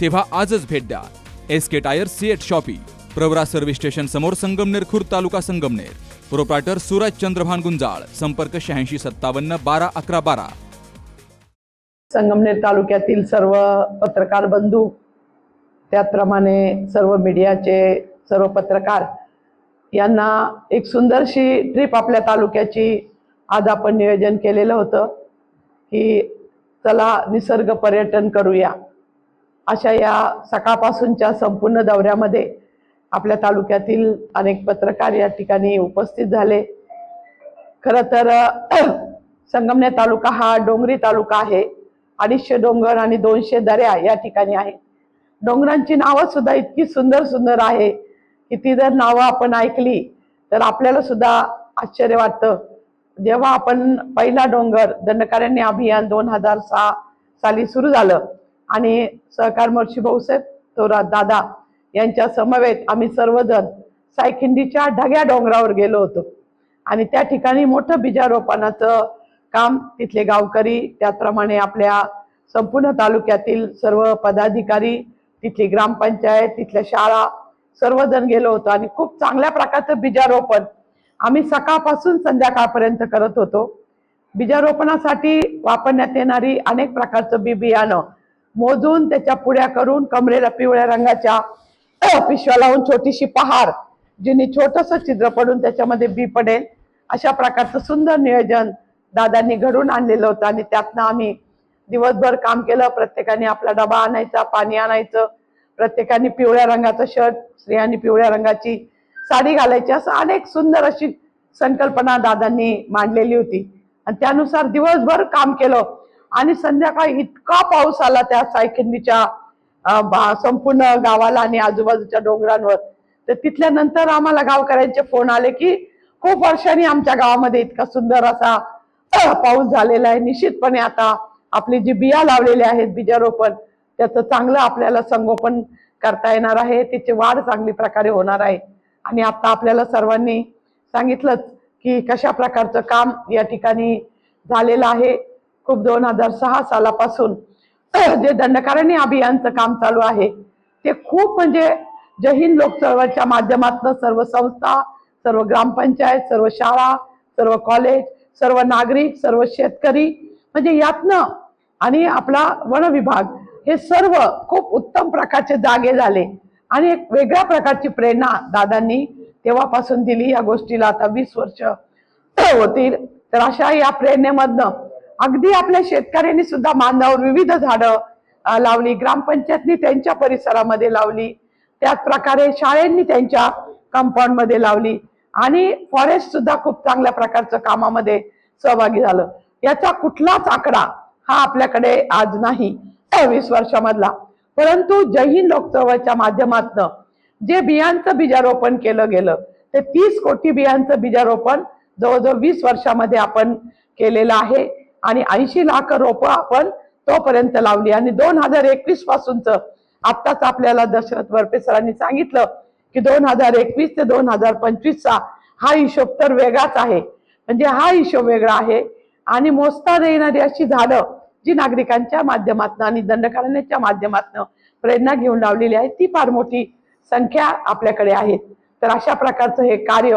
तेव्हा आजच भेट द्या. S K tyre CEAT shoppe Pravara service station समोर संगमनेर खुर्द तालुका संगमनेर. प्रोप्रायटर सूरज चंद्रभान गुंजाळ संपर्क शहाऐंशी सत्तावन्न बारा अकरा बारा. संगमनेर तालुक्यातील सर्व पत्रकार बंधू त्याचप्रमाणे सर्व मीडियाचे सर्व पत्रकार यांना एक सुंदरशी ट्रिप आपल्या तालुक्याची आज आपण नियोजन केलेलं होतं की चला निसर्ग पर्यटन करूया. अशा या सकाळपासूनच्या संपूर्ण दौऱ्यामध्ये आपल्या तालुक्यातील अनेक पत्रकार या ठिकाणी उपस्थित झाले. खरं तर संगमनेर तालुका हा डोंगरी तालुका आहे. अडीचशे डोंगर आणि दोनशे दऱ्या या ठिकाणी आहे डोंगरांची नावं सुद्धा इतकी सुंदर सुंदर आहे की ती जर नावं आपण ऐकली तर आपल्याला सुद्धा आश्चर्य वाटतं. जेव्हा आपण पहिला डोंगर दंडकार्याने अभियान दोन हजार सहा साली सुरू झालं आणि सहकार महर्षी भाऊसाहेब थोरात दादा यांच्या समवेत आम्ही सर्वजण सायखिंडीच्या ढग्या डोंगरावर गेलो होतो. आणि त्या ठिकाणी मोठं बीजारोपणाचं काम तिथले गावकरी त्याचप्रमाणे आपल्या संपूर्ण तालुक्यातील सर्व पदाधिकारी तिथली ग्रामपंचायत तिथल्या शाळा सर्वजण गेलो होतो. आणि खूप चांगल्या प्रकारचं बीजारोपण आम्ही सकाळपासून संध्याकाळपर्यंत करत होतो. बीजारोपणासाठी वापरण्यात येणारी अनेक प्रकारचं बी बियाणं मोजून त्याच्या पुड्या करून कमरेला पिवळ्या रंगाच्या पिशव्या लावून छोटीशी पहार जिने छोटस छिद्र पडून त्याच्यामध्ये बी पडेल. अशा प्रकारचं सुंदर नियोजन दादांनी घडून आणलेलं होतं आणि त्यातनं आम्ही दिवसभर काम केलं. प्रत्येकाने आपला डबा आणायचा पाणी आणायचं. प्रत्येकाने पिवळ्या रंगाचं शर्ट स्त्रियांनी पिवळ्या रंगाची साडी घालायची. असं अनेक सुंदर अशी संकल्पना दादांनी मांडलेली होती. आणि त्यानुसार दिवसभर काम केलं. आणि संध्याकाळी इतका पाऊस आला त्या सायकिंडीच्या संपूर्ण गावाला आणि आजूबाजूच्या डोंगरांवर. तर तिथल्या नंतर आम्हाला गावकऱ्यांचे फोन आले की खूप वर्षांनी आमच्या गावामध्ये इतका सुंदर असा पाऊस झालेला आहे. निश्चितपणे आता आपली जी बिया लावलेली आहेत बीजारोपण त्याचं चांगलं आपल्याला संगोपन करता येणार आहे. त्याची वाढ चांगली प्रकारे होणार आहे. आणि आता आपल्याला सर्वांनी सांगितलंच की कशा प्रकारचं काम या ठिकाणी झालेलं आहे. खूप दोन हजार सहा सालापासून जे दंडकारणी अभियानचं काम चालू आहे ते खूप म्हणजे जहीन लोक चळवळच्या माध्यमातून सर्व संस्था सर्व ग्रामपंचायत सर्व शाळा सर्व कॉलेज सर्व नागरिक सर्व शेतकरी म्हणजे यातनं आणि आपला वन विभाग हे सर्व खूप उत्तम प्रकारचे जागे झाले. आणि एक वेगळ्या प्रकारची प्रेरणा दादांनी तेव्हापासून दिली या गोष्टीला. आता वीस वर्ष होतील. तर अशा या प्रेरणेमधनं अगदी आपल्या शेतकऱ्यांनी सुद्धा बांधावर विविध झाडं लावली ग्रामपंचायतनी त्यांच्या परिसरामध्ये लावली त्याच प्रकारे शाळेंनी त्यांच्या कंपाऊंडमध्ये लावली आणि फॉरेस्ट सुद्धा खूप चांगल्या प्रकारचं कामामध्ये सहभागी झालं. याचा कुठलाच आकडा हा आपल्याकडे आज नाही वीस वर्षामधला. परंतु जय हिंद लोक चळवळच्या माध्यमातनं जे बियांचं बीजारोपण केलं गेलं ते तीस कोटी बियांचं बीजारोपण जवळजवळ वीस वर्षामध्ये आपण केलेलं आहे. आणि ऐंशी लाख रोपं आपण तोपर्यंत लावली. आणि दोन हजार एकवीस पासूनच आत्ताच आपल्याला दशरथ वरपे सरांनी सांगितलं की दोन हजार एकवीस ते दोन हजार पंचवीसचा हा हिशोब तर वेगळाच आहे. म्हणजे हा हिशोब वेगळा आहे. आणि मोजता येणारी अशी झाडं जी नागरिकांच्या माध्यमातून आणि दंडकारण्याच्या माध्यमातून प्रेरणा घेऊन लावलेली आहे ती फार मोठी संख्या आपल्याकडे आहे. तर अशा प्रकारचं हे कार्य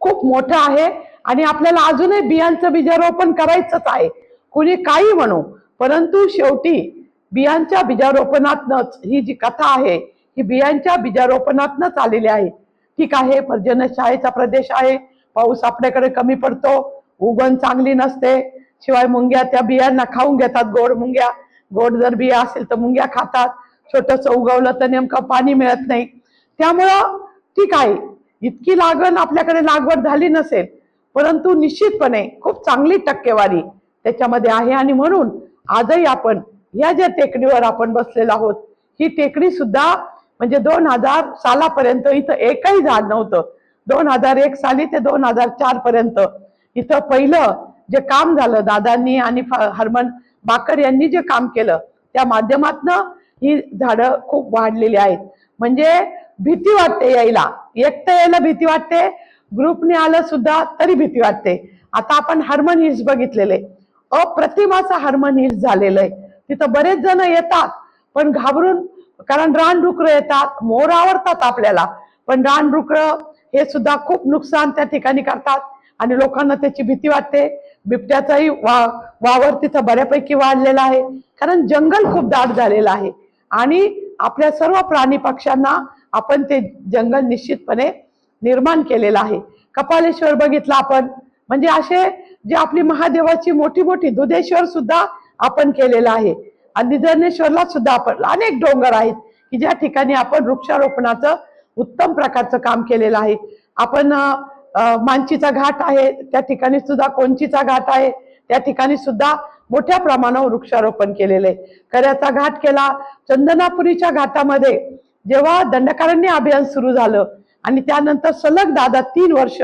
खूप मोठं आहे आणि आपल्याला अजूनही बियांचं बीजारोपण करायचंच आहे. कुणी काही म्हणू परंतु शेवटी बियांच्या बीजारोपणातनच ही जी कथा आहे ही बियांच्या बीजारोपणातनच आलेली आहे. ठीक आहे पर्जन्यशाळेचा प्रदेश आहे पाऊस आपल्याकडे कमी पडतो उगण चांगली नसते. शिवाय मुंग्या त्या बियांना खाऊन घेतात गोड मुंग्या. गोड जर बिया असेल तर मुंग्या खातात. छोटस उगवलं तर नेमकं पाणी मिळत नाही. त्यामुळं ठीक आहे इतकी लागण आपल्याकडे लागवड झाली नसेल परंतु निश्चितपणे खूप चांगली टक्केवारी त्याच्यामध्ये आहे. आणि म्हणून आजही आपण या ज्या टेकडीवर आपण बसलेलो आहोत ही टेकडी सुद्धा म्हणजे दोन हजार सालापर्यंत इथं एकही झाड नव्हतं. दोन हजार एक साली ते दोन हजार चार पर्यंत इथं पहिलं जे काम झालं दादांनी आणि हरमन बाकर यांनी जे काम केलं त्या माध्यमातनं ही झाडं खूप वाढलेली आहेत. म्हणजे भीती वाटते यायला. एकटं यायला भीती वाटते ग्रुपने आलं सुद्धा तरी भीती वाटते. आता आपण हार्मन हिल्स बघितलेले. अप्रतिमाचं हार्मन हिल्स झालेलं आहे. तिथं बरेच जण येतात पण घाबरून कारण रानडुकरं येतात मोर आवडतात आपल्याला. पण रानडुकरं हे सुद्धा खूप नुकसान त्या ठिकाणी करतात आणि लोकांना त्याची भीती वाटते. बिबट्याचाही वा वावर तिथं बऱ्यापैकी वाढलेला आहे. कारण जंगल खूप दाट झालेलं आहे. आणि आपल्या सर्व प्राणी पक्ष्यांना आपण ते जंगल निश्चितपणे निर्माण केलेलं आहे. कपालेश्वर बघितलं आपण. म्हणजे असे जे आपली महादेवाची मोठी मोठी दुधेश्वर सुद्धा आपण केलेलं आहे. आणि निधनेश्वरला सुद्धा आपण अनेक डोंगर आहेत की ज्या ठिकाणी आपण वृक्षारोपणाचं उत्तम प्रकारचं काम केलेलं आहे. आपण मांचीचा घाट आहे त्या ठिकाणी सुद्धा कोंचीचा घाट आहे त्या ठिकाणी सुद्धा मोठ्या प्रमाणावर वृक्षारोपण केलेलं आहे. कऱ्याचा घाट केला चंदनापुरीच्या घाटामध्ये जेव्हा दंडकारण्य अभियान सुरू झालं आणि त्यानंतर सलग दादा तीन वर्ष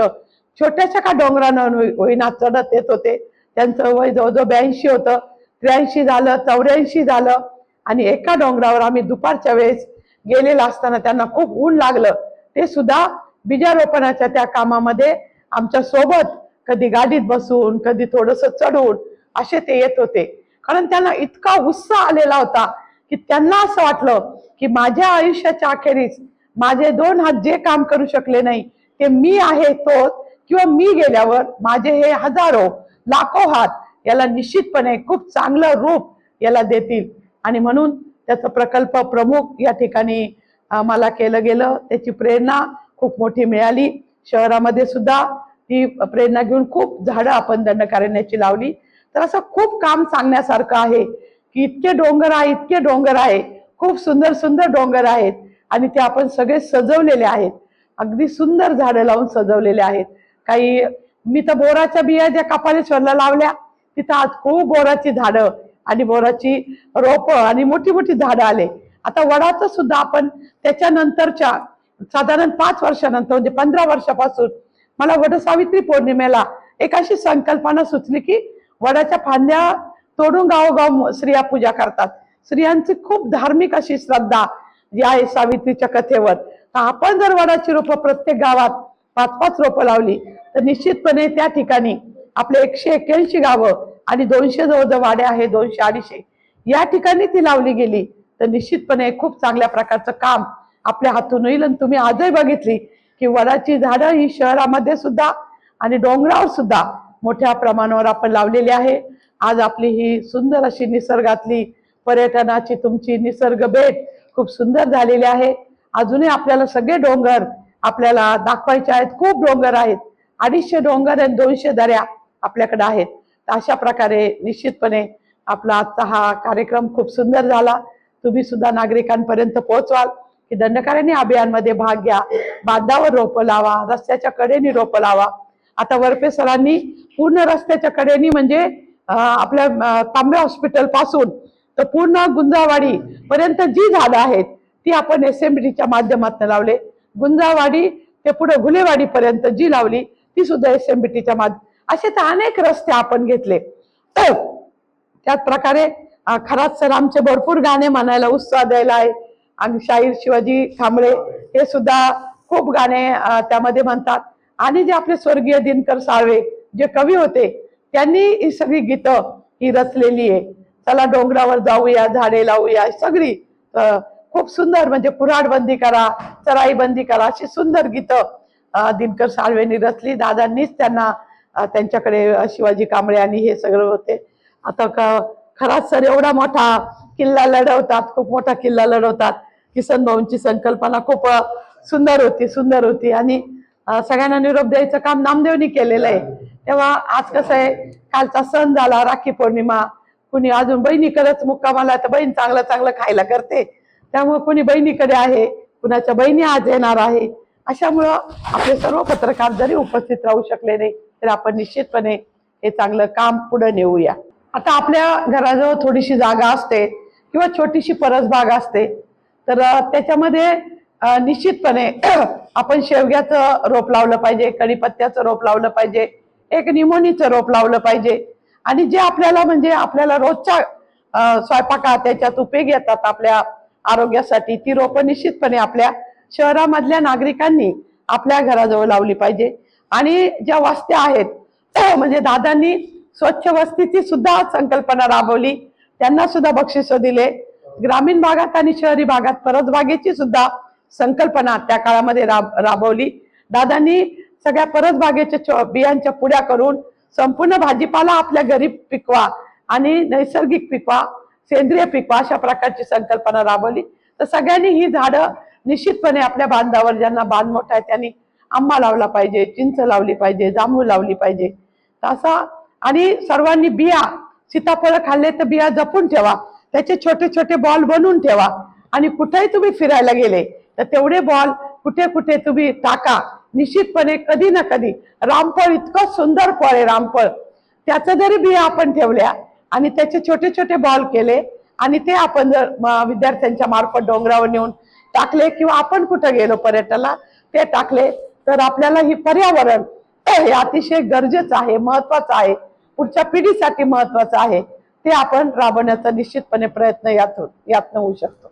छोट्याशा का डोंगरानं होईना चढत येत होते. त्यांचं वय जवळजवळ ब्याऐंशी होतं. त्र्याऐंशी झालं चौऱ्याऐंशी झालं आणि एका डोंगरावर आम्ही दुपारच्या वेळेस गेलेलं असताना त्यांना खूप ऊन लागलं. ते सुद्धा बीजारोपणाच्या त्या कामामध्ये आमच्यासोबत कधी गाडीत बसून कधी थोडस चढून असे ते येत होते. कारण त्यांना इतका उत्साह आलेला होता. की त्यांना असं वाटलं की माझ्या आयुष्याच्या अखेरीस माझे दोन हात जे काम करू शकले नाही ते मी आहे तो किंवा मी गेल्यावर माझे हे हजारो लाखो हात याला निश्चितपणे खूप चांगलं रूप याला देतील. आणि म्हणून त्याचा प्रकल्प प्रमुख या ठिकाणी मला केलं गेलं. त्याची प्रेरणा खूप मोठी मिळाली. शहरामध्ये सुद्धा ती प्रेरणा घेऊन खूप झाडं आपण दंडकारण्याची लावली. तर असं खूप काम सांगण्यासारखं आहे. की इतके डोंगर आहे इतके डोंगर आहे. खूप सुंदर सुंदर डोंगर आहेत. आणि ते आपण सगळे सजवलेले आहेत. अगदी सुंदर झाडं लावून सजवलेले आहेत. काही मी तर बोराच्या बिया ज्या कपालेश्वरला लावल्या तिथं आज खूप बोराची झाडं आणि बोराची रोपं आणि मोठी मोठी झाडं आले. आता वडाचं सुद्धा आपण त्याच्यानंतरच्या साधारण पाच वर्षानंतर म्हणजे पंधरा वर्षापासून मला वड सावित्री पौर्णिमेला एक अशी संकल्पना सुचली की वडाच्या फांद्या तोडून गावोगाव स्त्रिया पूजा करतात. स्त्रियांची खूप धार्मिक अशी श्रद्धा जी आहे सावित्रीच्या कथेवर. आपण जर वडाची रोपं प्रत्येक गावात पाच पाच रोपं लावली तर निश्चितपणे त्या ठिकाणी आपले एकशे एक्क्याऐंशी गावं आणि दोनशे जवळजवळ वाड्या आहे दोनशे अडीचशे. या ठिकाणी ती लावली गेली तर निश्चितपणे खूप चांगल्या प्रकारचं काम आपल्या हातून होईल आणि तुम्ही आजही बघितली की वडाची झाडं ही शहरामध्ये सुद्धा आणि डोंगरावर सुद्धा मोठ्या प्रमाणावर आपण लावलेली आहे. आज आपली ही सुंदर अशी निसर्गातली पर्यटनाची तुमची निसर्ग भेट खूप सुंदर झालेली आहे. अजूनही आपल्याला सगळे डोंगर आपल्याला दाखवायचे आहेत. खूप डोंगर आहेत. अडीचशे डोंगर आणि दोनशे दऱ्या आपल्याकडे आहेत. तर अशा प्रकारे निश्चितपणे आपला आजचा हा कार्यक्रम खूप सुंदर झाला. तुम्ही सुद्धा नागरिकांपर्यंत पोहोचवाल. की दंडकारण्य अभियानमध्ये भाग घ्या. बांधावर रोपं लावा. रस्त्याच्या कडेने रोपं लावा. आता वरपे सरांनी पूर्ण रस्त्याच्या कडेनी म्हणजे आपल्या तांबे हॉस्पिटलपासून तर पूर्ण गुंजावाडी पर्यंत जी झाडं आहेत ती आपण एस एम च्या माध्यमातून लावले. गुंजावाडी ते पुढे घुलेवाडी पर्यंत जी लावली ती सुद्धा एस एम च्या माध्यम असे तर अनेक रस्ते आपण घेतले. तर त्याच प्रकारे खराच खरात सर आमचे भरपूर गाणे म्हणायला उत्साह द्यायला आहे. आणि शाहीर शिवाजी खांबळे हे सुद्धा खूप गाणे त्यामध्ये म्हणतात. आणि जे आपले स्वर्गीय दिनकर साळवे जे कवी होते त्यांनी ही सगळी गीतं ही रचलेली आहे. चला डोंगरावर जाऊया झाडे लावूया सगळी खूप सुंदर म्हणजे कुऱ्हाडबंदी करा चराई बंदी करा अशी सुंदर गीतं दिनकर साळवेंनी रचली. दादांनीच त्यांना त्यांच्याकडे शिवाजी कांबळे आणि हे सगळं होते. आता का खराच सर एवढा मोठा किल्ला लढवतात खूप मोठा किल्ला लढवतात. किसन भाऊंची संकल्पना खूप सुंदर होती सुंदर होती. आणि सगळ्यांना निरोप द्यायचं काम नामदेवनी केलेलं आहे. तेव्हा आज कसं आहे कालचा सण झाला राखी पौर्णिमा. कुणी अजून बहिणीकडेच मुक्कामाला तर बहीण चांगलं चांगलं खायला करते. त्यामुळे कुणी बहिणीकडे आहे कुणाच्या बहिणी आज येणार आहे. अशामुळं आपले सर्व पत्रकार जरी उपस्थित राहू शकले नाही तर आपण निश्चितपणे हे चांगलं काम पुढे नेऊया. आता आपल्या घराजवळ थोडीशी जागा असते किंवा छोटीशी परसबाग असते. तर त्याच्यामध्ये निश्चितपणे आपण शेवग्याचं रोप लावलं पाहिजे कढीपत्त्याचं रोप लावलं पाहिजे एक निमोनीचं रोप लावलं पाहिजे. आणि जे आपल्याला म्हणजे आपल्याला रोजच्या स्वयंपाकात त्याच्यात उपयोग येतात आपल्या आरोग्यासाठी ती रोपं निश्चितपणे आपल्या शहरामधल्या नागरिकांनी आपल्या घराजवळ लावली पाहिजे. आणि ज्या वस्त्या आहेत म्हणजे दादांनी स्वच्छ वस्तीची सुद्धा संकल्पना राबवली. त्यांना सुद्धा बक्षिसं दिले. ग्रामीण भागात आणि शहरी भागात परसबागेची सुद्धा संकल्पना त्या काळामध्ये राब राबवली. दादांनी सगळ्या परसबागेच्या छो- बियांच्या पुड्या करून संपूर्ण भाजीपाला आपल्या घरी पिकवा आणि नैसर्गिक पिकवा सेंद्रिय पिकवा अशा प्रकारची संकल्पना राबवली. तर सगळ्यांनी ही झाडं निश्चितपणे आपल्या बांधावर ज्यांना बांध मोठा आहे त्यांनी आंबा लावला पाहिजे चिंच लावली पाहिजे जांभूळ लावली पाहिजे. तसा असा आणि सर्वांनी बिया सीताफळ खाल्ले तर बिया जपून ठेवा. त्याचे छोटे छोटे बॉल बनवून ठेवा आणि कुठेही तुम्ही फिरायला गेले तर तेवढे बॉल कुठे कुठे तुम्ही टाका. निश्चितपणे कधी ना कधी रामफळ इतकं सुंदर फळ आहे रामफळ. त्याचं जरी बिया आपण ठेवल्या आणि त्याचे छोटे छोटे बॉल केले आणि ते आपण जर विद्यार्थ्यांच्या मार्फत डोंगरावर नेऊन टाकले किंवा आपण कुठं गेलो पर्यटनाला ते टाकले तर आपल्याला ही पर्यावरण हे अतिशय गरजेचं आहे महत्वाचं आहे. पुढच्या पिढीसाठी महत्वाचं आहे. ते आपण राबवण्याचा निश्चितपणे प्रयत्न यातून यातनं होऊ शकतो.